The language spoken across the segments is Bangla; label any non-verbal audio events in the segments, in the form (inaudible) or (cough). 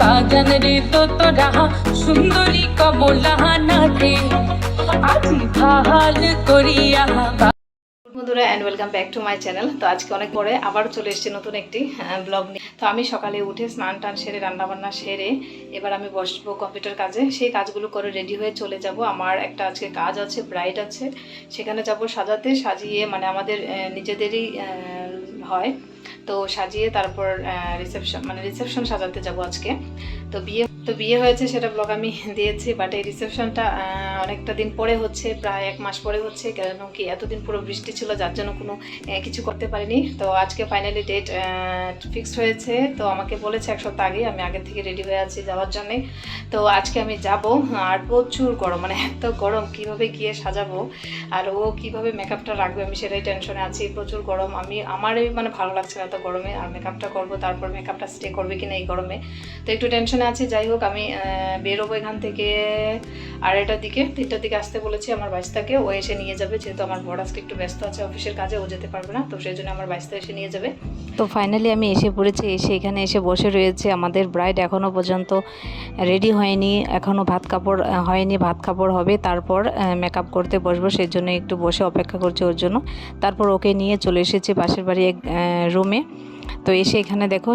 বাজান রে সুন্দরী আজি বন্ধুরা and welcome back to my channel তো আজকে অনেক পরে আবারও চলে এসেছি নতুন একটি ব্লগ নিয়ে। তো আমি সকালে উঠে স্নান টান সেরে, রান্নাবান্না সেরে, এবার আমি বসবো কম্পিউটার কাজে। সেই কাজগুলো করে রেডি হয়ে চলে যাব। আমার একটা আজকে কাজ আছে ব্রাইড আছে। সেখানে যাব সাজাতে, সাজিয়ে মানে আমাদের নিজেদেরই হয়। তো সাজিয়ে তারপর রিসেপশন মানে রিসেপশন সাজাতে যাব আজকে। তো বিয়ে তো বিয়ে হয়েছে, সেটা ব্লগ আমি দিয়েছি বাট এই রিসেপশনটা অনেকটা দিন পরে হচ্ছে, প্রায় এক মাস পরে হচ্ছে, কেন কি এতদিন পুরো বৃষ্টি ছিল, যার জন্য কোনো কিছু করতে পারিনি। তো আজকে ফাইনালি ডেট ফিক্সড হয়েছে, তো আমাকে বলেছে এক সপ্তাহ আগে আমি আগে থেকে রেডি হয়ে আছি যাওয়ার জন্যে। তো আজকে আমি যাব, আর প্রচুর গরম মানে এত গরম, কীভাবে গিয়ে সাজাবো, আর ও কীভাবে মেকআপটা রাখবে, আমি সেটাই টেনশনে আছি, প্রচুর গরম। আমি, আমারই মানে ভালো লাগছে না এত গরমে, আর মেকআপটা করব, তারপর মেকআপটা স্টে করবে কিনা এই গরমে। তো একটু টেনশনে আছি, যাই হোক আমি বেরোবো এখান থেকে আড়াইটার দিকে, তিনটার দিকে আসতে বলেছি আমার বাইসটাকে ও এসে নিয়ে যাবে, যেহেতু আমার বড় আজকে একটু ব্যস্ত আছে অফিসের কাজে, ও যেতে পারবে না, তো সেই জন্য আমার বাইসটা এসে নিয়ে যাবে। তো ফাইনালি আমি এসে পড়েছি, এসে এখানে এসে বসে রয়েছে আমাদের ব্রাইড এখনও পর্যন্ত রেডি হয়নি এখনও ভাত কাপড় হয়নি, ভাত কাপড় হবে, তারপর মেকআপ করতে বসবো, সেই জন্য একটু বসে অপেক্ষা করছি ওর জন্য। তারপর ওকে নিয়ে চলে এসেছি পাশের বাড়ি এক রুমে তো এসে এখানে দেখো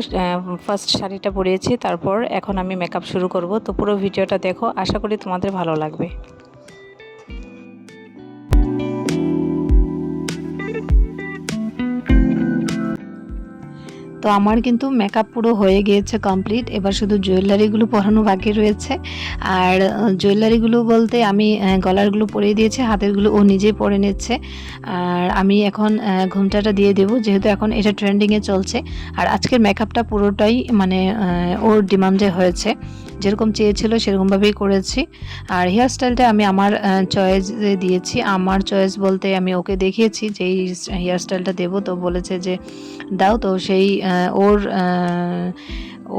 ফার্স্ট শাড়িটা পরিয়েছি তারপর এখন আমি মেকআপ শুরু করব। তো পুরো ভিডিওটা দেখো, আশা করি তোমাদের ভালো লাগবে। তো আমার কিন্তু মেকআপ পুরো হয়ে গিয়েছে কমপ্লিট এবার শুধু জুয়েলারিগুলো পরানো বাকি রয়েছে। আর জুয়েলারিগুলো বলতে আমি গলারগুলো পরে দিয়েছি, হাতেরগুলো ও নিজেই পরে নিচ্ছে। আর আমি এখন ঘুমটাটা দিয়ে দেবো, যেহেতু এখন এটা ট্রেন্ডিংয়ে চলছে। আর আজকের মেকআপটা পুরোটাই মানে ওর ডিমান্ডে হয়েছে। যেরকম চেয়েছিল সেরকমভাবেই করেছি। আর হেয়ার স্টাইলটা আমি আমার চয়েস দিয়েছি। আমার চয়েস বলতে আমি ওকে দেখিয়েছি যে এই হেয়ার স্টাইলটা দেবো। তো বলেছে যে, দাও তো সেই ওর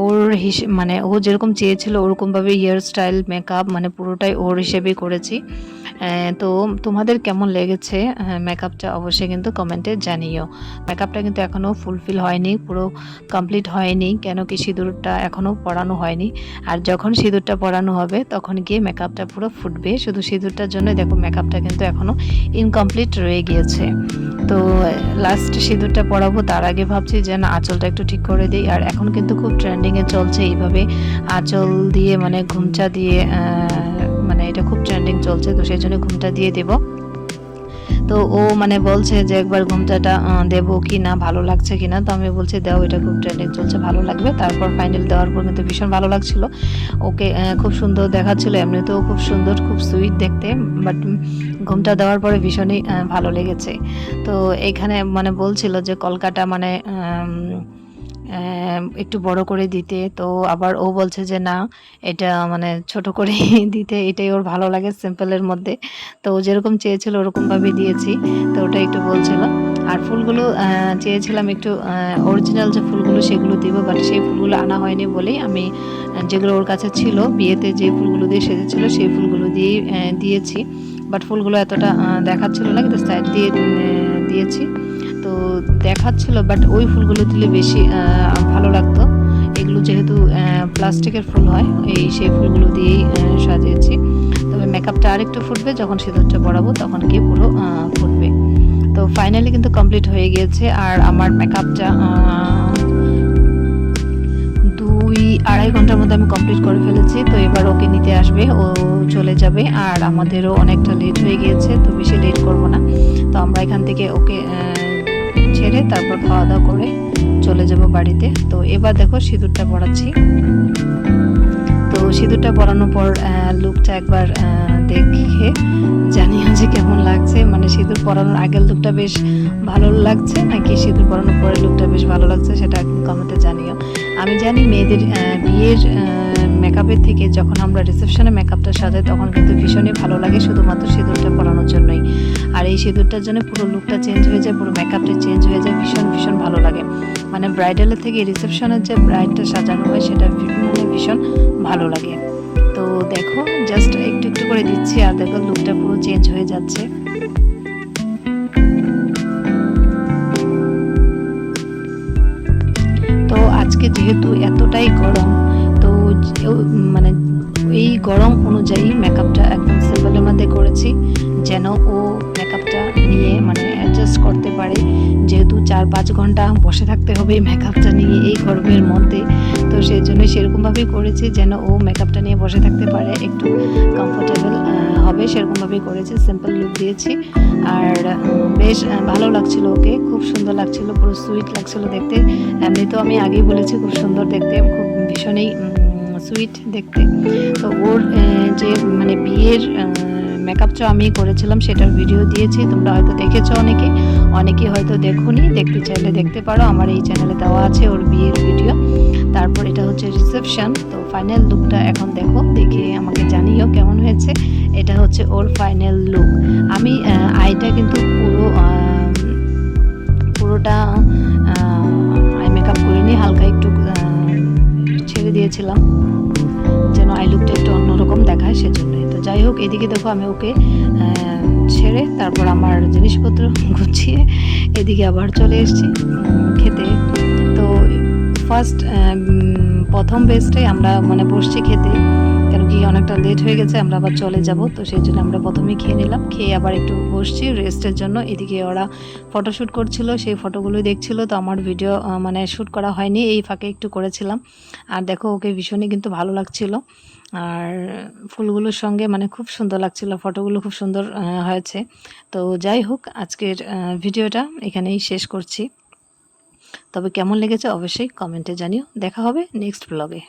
ওর হিসেবে মানে ও যেরকম চেয়েছিল ওরকমভাবে হেয়ার স্টাইল মেকআপ মানে পুরোটাই ওর হিসেবেই করেছি। তো তোমাদের কেমন লেগেছে মেকআপটা অবশ্যই কিন্তু কমেন্টে জানিও। মেকআপটা কিন্তু এখনও ফুলফিল হয়নি, পুরো কমপ্লিট হয়নি, কেন কি সিঁদুরটা এখনও পরানো হয়নি। আর যখন সিঁদুরটা পরানো হবে, তখন গিয়ে মেকআপটা পুরো ফুটবে। শুধু সিঁদুরটার জন্য দেখো মেকআপটা কিন্তু এখনও ইনকমপ্লিট রয়ে গিয়েছে। তো লাস্ট সিঁদুরটা পরাবো, তার আগে ভাবছি যে না, আঁচলটা একটু ঠিক করে দিই। আর এখন কিন্তু খুব ট্রেন্ডিংয়ে চলছে এইভাবে। আঁচল দিয়ে মানে ঘুমচা দিয়ে মানে এটা খুব ট্রেন্ডিং চলছে, তো সেই জন্য ঘুমটা দিয়ে দেবো। তো ও মানে বলছে যে একবার ঘুমটাটা দেবো কি না, ভালো লাগছে কি না, তো আমি বলছি দাও, এটা খুব ট্রেন্ডিং চলছে, ভালো লাগবে। তারপর ফাইনাল দেওয়ার পর কিন্তু ভীষণ ভালো লাগছিল। ওকে খুব সুন্দর দেখাচ্ছিল, এমনিতেও খুব সুন্দর, খুব সুইট দেখতে বাট ঘুমটা দেওয়ার পরে ভীষণই ভালো লেগেছে। তো এখানে মানে বলছিল যে কলকাতা মানে একটু বড় করে দিতে। তো আবার ও বলছে যে, না, এটা মানে ছোট করে (laughs) দিতে। এটাই ওর ভালো লাগে সিম্পলের মধ্যে। তো ও যেরকম চেয়েছিল, ওরকমভাবে দিয়েছি। তো ওটা একটু বলছিল। আর ফুলগুলো চেয়েছিলাম একটু অরিজিনাল যে ফুলগুলো সেগুলো দিব বাট সেই ফুলগুলো আনা হয়নি বলেই আমি, যেগুলো ওর কাছে ছিল, বিয়েতে যে ফুলগুলো দিয়ে সেজেছিল, সেই ফুলগুলো দিয়েই দিয়েছি। বাট ফুলগুলো এতটা দেখাচ্ছিল না, কিন্তু সাইড দিয়ে দিয়েছি। তো দেখাচ্ছিল বাট ওই ফুলগুলো দিলে বেশি ভালো লাগতো। এগুলো যেহেতু প্লাস্টিকের ফুল হয়, এই সেই ফুলগুলো দিয়েই সাজিয়েছি। তবে মেকআপটা আরেকটু ফুটবে, যখন সিঁদুরটা পরাবো, তখন গিয়ে পুরো ফুটবে। তো ফাইনালি কিন্তু কমপ্লিট হয়ে গিয়েছে, আর আমার মেকআপটা দুই, আড়াই ঘণ্টার মধ্যে আমি কমপ্লিট করে ফেলেছি। তো এবার ওকে নিতে আসবে, ও চলে যাবে, আর আমাদেরও অনেকটা লেট হয়ে গিয়েছে, তো বেশি লেট করব না। তো আমরা এখান থেকে ওকে ছেড়ে তারপর খাওয়া দাওয়া করে চলে যাব বাড়িতে। তো এবার দেখো সিঁদুরটা পড়াচ্ছি তো সিঁদুরটা পরানোর পর লুকটা একবার দেখে জানিও যে কেমন লাগছে। মানে সিঁদুর পরানোর আগের লুকটা বেশ ভালো লাগছে, নাকি সিঁদুর পরানোর পরের লুকটা বেশ ভালো লাগছে, সেটা কমেন্টে জানিও। আমি জানি মেয়েদের বিয়ের মেকআপের থেকে যখন আমরা রিসেপশনে মেকআপটা সাজাই, তখন কিন্তু ভীষণই ভালো লাগে শুধুমাত্র সিঁদুরটা পরানোর জন্যই। আর এই সিঁদুরটার জন্য পুরো লুকটা চেঞ্জ হয়ে যায়, পুরো মেকআপটা চেঞ্জ হয়ে যায়, ভীষণ ভীষণ ভালো লাগে। মানে ব্রাইডালের থেকে রিসেপশনের যে ব্রাইডটা সাজানো হয়, সেটা মানে ভীষণ ভালো লাগে। তো দেখো জাস্ট একটু একটু করে দিচ্ছি আর দেখো লুকটা পুরো চেঞ্জ হয়ে যাচ্ছে। তো আজকে যেহেতু এতটাই গরম মানে এই গরম অনুযায়ী মেকআপটা একদম সিম্পলের মধ্যে করেছি, যেন ও মেকআপটা নিয়ে মানে অ্যাডজাস্ট করতে পারে। যেহেতু চার পাঁচ ঘণ্টা বসে থাকতে হবে মেকআপটা নিয়ে এই গরমের মধ্যে, তো সেই জন্য সেরকমভাবেই করেছি, যেন ও মেকআপটা নিয়ে বসে থাকতে পারে, একটু কমফোর্টেবল হবে সেরকমভাবেই করেছি সিম্পল লুক দিয়েছি। আর বেশ ভালো লাগছিল ওকে, খুব সুন্দর লাগছিল, পুরো সুইট লাগছিল দেখতে। এমনি তো আমি আগেই বলেছি, খুব সুন্দর দেখতে, খুব ভীষণই সুইট দেখতে। তো ওর যে মানে বিয়ের মেকআপটা আমি করেছিলাম সেটার ভিডিও দিয়েছি। তোমরা হয়তো দেখেছ অনেকে। অনেকে হয়তো দেখোনি। দেখতে চাইলে দেখতে পারো। আমার এই চ্যানেলে দেওয়া আছে ওর বিয়ের ভিডিও তারপর এটা হচ্ছে রিসেপশন তো ফাইনাল লুকটা এখন দেখো। দেখে আমাকে জানিও কেমন হয়েছে। এটা হচ্ছে ওর ফাইনাল লুক আমি আইটা কিন্তু পুরো পুরোটা দিয়েছিলাম যেন আই লুকটা একটু অন্যরকম দেখায় সেজন্যই। তো যাই হোক, এদিকে দেখো আমি ওকে ছেড়ে তারপর আমার জিনিসপত্র গুছিয়ে এদিকে আবার চলে এসেছি খেতে। তো ফার্স্ট প্রথম বেস্টে আমরা মানে বসছি খেতে। কি অনেকটা লেট হয়ে গেছে, আমরা আবার চলে যাব। তো সেই জন্য আমরা প্রথমেই খেয়ে নিলাম। খেয়ে আবার একটু বসছি রেস্টের জন্য। এদিকে ওরা ফটোশ্যুট করছিল, সেই ফটোগুলোই দেখছিল। তো আমার ভিডিও মানে শ্যুট করা হয়নি, এই ফাঁকে একটু করেছিলাম। আর দেখো, ওকে ভীষণই কিন্তু ভালো লাগছিল। আর ফুলগুলোর সঙ্গে মানে খুব সুন্দর লাগছিল ফটোগুলো খুব সুন্দর হয়েছে। তো যাই হোক, আজকের ভিডিওটা এখানেই শেষ করছি। তবে কেমন লেগেছে অবশ্যই কমেন্টে জানিও। দেখা হবে নেক্সট ব্লগে